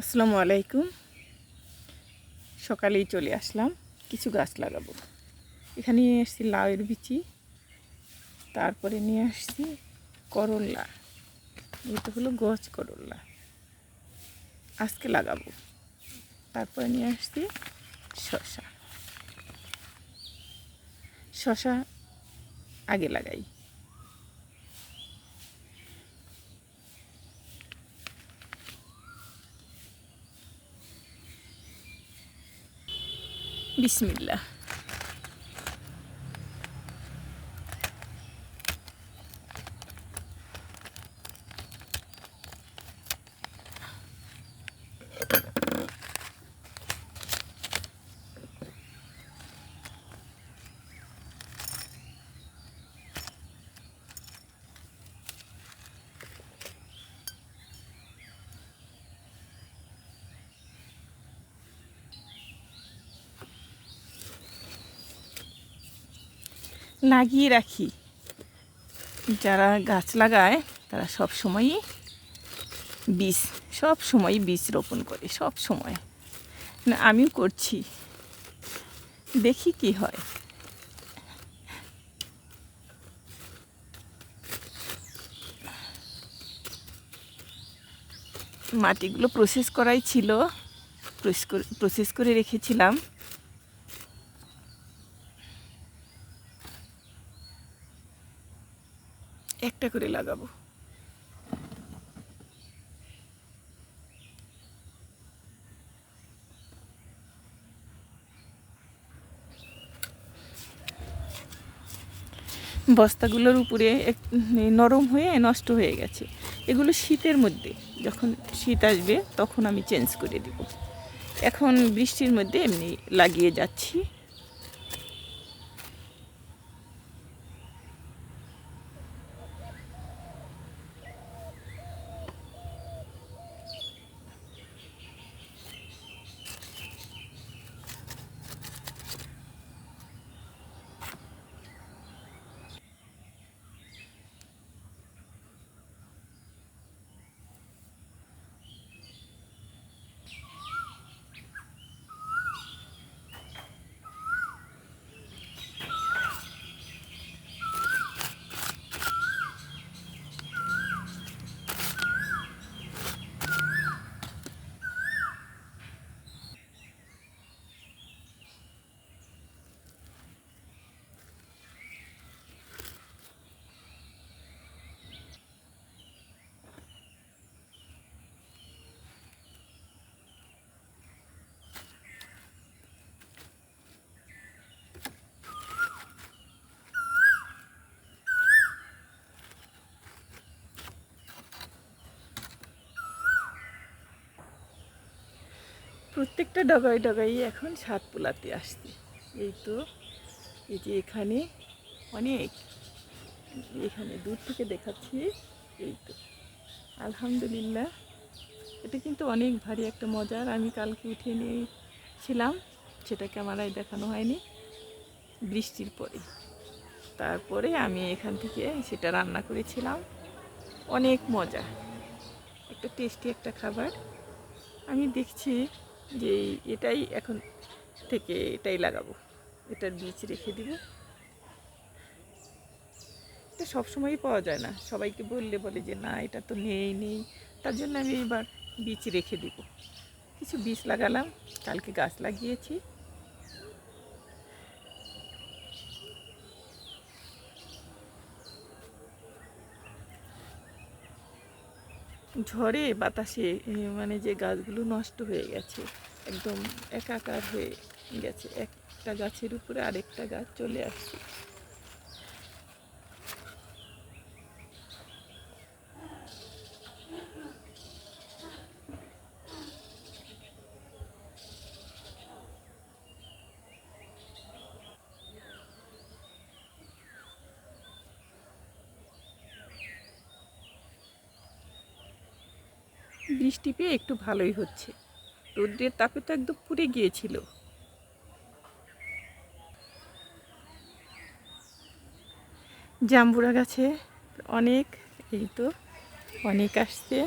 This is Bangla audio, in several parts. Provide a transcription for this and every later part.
আসসালামু আলাইকুম। সকালেই চলে আসলাম, কিছু গাছ লাগাবো। এখানে নিয়ে আসছি লাউয়ের বিচি, তারপরে নিয়ে আসছি করল্লা এটা হলো গছ করল্লা আজকে লাগাবো। তারপরে নিয়ে আসছি শশা শশা আগে লাগাই। বিসমিল্লাহ লাগিয়ে রাখি। যারা গাছ লাগায়, তারা সব সময়ই বীজ, সব সময় বীজ রোপণ করে, সব সময়। না, আমিও করছি। দেখি কি হয়। মাটিগুলো প্রসেস করাই ছিল প্রসেস করে রেখেছিলাম। একটা করে লাগাবো। বস্তাগুলোর উপরে এক নরম হয়ে নষ্ট হয়ে গেছে। এগুলো শীতের মধ্যে, যখন শীত আসবে তখন আমি চেঞ্জ করে দিব। এখন বৃষ্টির মধ্যে এমনি লাগিয়ে যাচ্ছি। প্রত্যেকটা ডগায় ডগাই এখন ছাদ পোলাতে আসছে। এই তো, এই যে এখানে অনেক, এখানে দূর থেকে দেখাচ্ছি, এই তো। আলহামদুলিল্লাহ, এটা কিন্তু অনেক ভারী একটা মজার। আমি কালকে উঠে নিয়েছিলাম, সেটা ক্যামেরায় দেখানো হয়নি, বৃষ্টির পরে। তারপরে আমি এখান থেকে সেটা রান্না করেছিলাম। অনেক মজা, একটা টেস্টি একটা খাবার। আমি দেখছি যে এটাই এখন থেকে এটাই লাগাবো। এটার বীজ রেখে দিব। এটা সবসময়ই পাওয়া যায় না। সবাইকে বললে বলে যে, না, এটা তো নেই নেই। তার জন্য আমি এবার বীজ রেখে দিব। কিছু বীজ লাগালাম। কালকে গাছ লাগিয়েছি। ঝড়ে বাতাসে মানে যে গাছগুলো নষ্ট হয়ে গেছে, একদম একাকার হয়ে গেছে। একটা গাছের উপরে আরেকটা গাছ চলে আসছে। বৃষ্টি পেয়ে একটু ভালোই হচ্ছে। রোদ্রের তাপে তো একদম পুড়ে গিয়েছিল। জাম্বুরা গাছে অনেক, এই তো অনেক আসছে।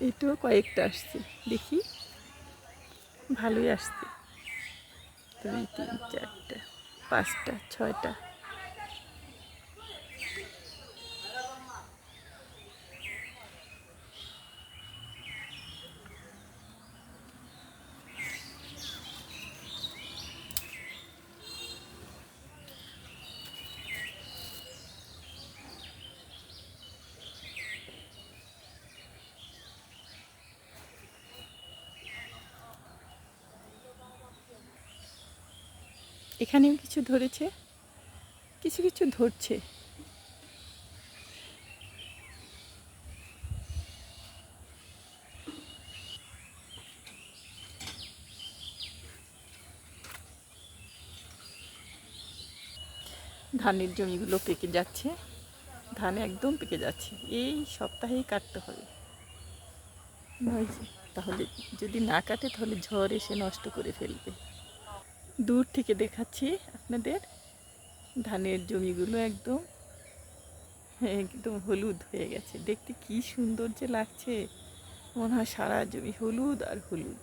এইটাও কয়েকটা আসছে। দেখি, ভালোই আসছে। দুই, তিন, চারটা, পাঁচটা, ছয়টা। এখানেও কিছু ধরেছে, কিছু কিছু ধরছে। ধানের জমিগুলো পেকে যাচ্ছে, ধান একদম পেকে যাচ্ছে। এই সপ্তাহেই কাটতে হবে। তাহলে যদি না কাটে, তাহলে ঝড় এসে নষ্ট করে ফেলবে। দূর থেকে দেখাচ্ছি আপনাদের ধানের জমিগুলো একদম একদম হলুদ হয়ে গেছে। দেখতে কি সুন্দর যে লাগছে। মনে হয় সারা জমি হলুদ আর হলুদ।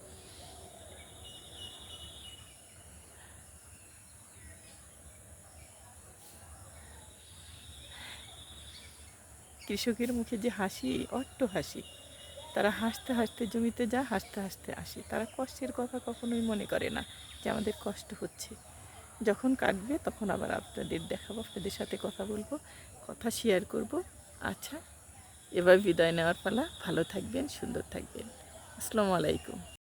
কৃষকের মুখে যে হাসি, অট্ট হাসি। তারা হাসতে হাসতে জমিতে যা হাসতে হাসতে আসে। তারা কষ্টের কথা কখনোই মনে করে না যে আমাদের কষ্ট হচ্ছে। যখন কাটবে তখন আবার আপনাদের দেখাবো, আপনাদের সাথে কথা বলব, কথা শেয়ার করব। আচ্ছা এবার বিদায় নেওয়ার পালা। ভালো থাকবেন, সুন্দর থাকবেন। আসসালামু আলাইকুম।